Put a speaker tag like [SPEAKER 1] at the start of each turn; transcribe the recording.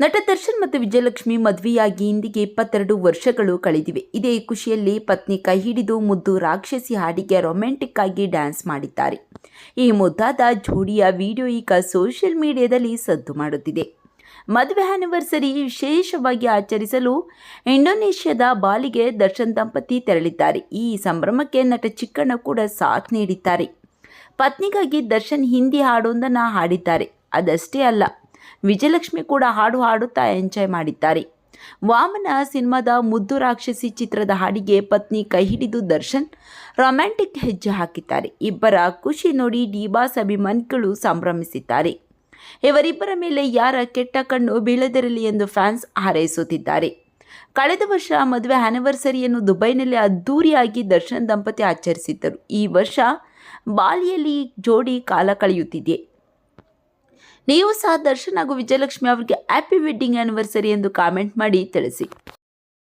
[SPEAKER 1] ನಟ ದರ್ಶನ್ ಮತ್ತು ವಿಜಯಲಕ್ಷ್ಮಿ ಮದುವೆಯಾಗಿ ಇಂದಿಗೆ ಇಪ್ಪತ್ತೆರಡು ವರ್ಷಗಳು ಕಳೆದಿವೆ. ಇದೇ ಖುಷಿಯಲ್ಲಿ ಪತ್ನಿ ಕೈ ಹಿಡಿದು ಮುದ್ದು ರಾಕ್ಷಸಿ ಹಾಡಿಗೆ ರೊಮ್ಯಾಂಟಿಕ್ ಆಗಿ ಡ್ಯಾನ್ಸ್ ಮಾಡಿದ್ದಾರೆ. ಈ ಮುದ್ದಾದ ಜೋಡಿಯ ವಿಡಿಯೋ ಈಗ ಸೋಷಿಯಲ್ ಮೀಡಿಯಾದಲ್ಲಿ ಸದ್ದು ಮಾಡುತ್ತಿದೆ. ಮದುವೆ ಆನಿವರ್ಸರಿ ವಿಶೇಷವಾಗಿ ಆಚರಿಸಲು ಇಂಡೋನೇಷ್ಯಾದ ಬಾಲಿಗೆ ದರ್ಶನ್ ದಂಪತಿ ತೆರಳಿದ್ದಾರೆ. ಈ ಸಂಭ್ರಮಕ್ಕೆ ನಟ ಚಿಕ್ಕಣ್ಣ ಕೂಡ ಸಾಥ್ ನೀಡಿದ್ದಾರೆ. ಪತ್ನಿಗಾಗಿ ದರ್ಶನ್ ಹಿಂದಿ ಹಾಡೊಂದನ್ನು ಹಾಡಿದ್ದಾರೆ. ಅದಷ್ಟೇ ಅಲ್ಲ ವಿಜಯಲಕ್ಷ್ಮಿ ಕೂಡ ಹಾಡು ಹಾಡುತ್ತಾ ಎಂಜಾಯ್ ಮಾಡಿದ್ದಾರೆ. ವಾಮನ ಸಿನಿಮಾದ ಮುದ್ದು ರಾಕ್ಷಸಿ ಚಿತ್ರದ ಹಾಡಿಗೆ ಪತ್ನಿ ಕೈ ಹಿಡಿದು ದರ್ಶನ್ ರೊಮ್ಯಾಂಟಿಕ್ ಹೆಜ್ಜೆ ಹಾಕಿದ್ದಾರೆ. ಇಬ್ಬರ ಖುಷಿ ನೋಡಿ ಡಿಬಾಸ್ ಅಭಿಮಾನಿಗಳು ಸಂಭ್ರಮಿಸಿದ್ದಾರೆ. ಇವರಿಬ್ಬರ ಮೇಲೆ ಯಾರ ಕೆಟ್ಟ ಕಣ್ಣು ಬೀಳದಿರಲಿ ಎಂದು ಫ್ಯಾನ್ಸ್ ಹಾರೈಸುತ್ತಿದ್ದಾರೆ. ಕಳೆದ ವರ್ಷ ಮದುವೆ ಆನಿವರ್ಸರಿಯನ್ನು ದುಬೈನಲ್ಲಿ ಅದ್ದೂರಿಯಾಗಿ ದರ್ಶನ್ ದಂಪತಿ ಆಚರಿಸಿದ್ದರು. ಈ ವರ್ಷ ಬಾಲಿಯಲ್ಲಿ ಜೋಡಿ ಕಾಲ ಕಳೆಯುತ್ತಿದೆ. ನೀವು ಸಹ ದರ್ಶನ್ ಹಾಗೂ ವಿಜಯಲಕ್ಷ್ಮಿ ಅವರಿಗೆ ಹ್ಯಾಪಿ ವೆಡ್ಡಿಂಗ್ ಆನಿವರ್ಸರಿ ಎಂದು ಕಾಮೆಂಟ್ ಮಾಡಿ ತಿಳಿಸಿ.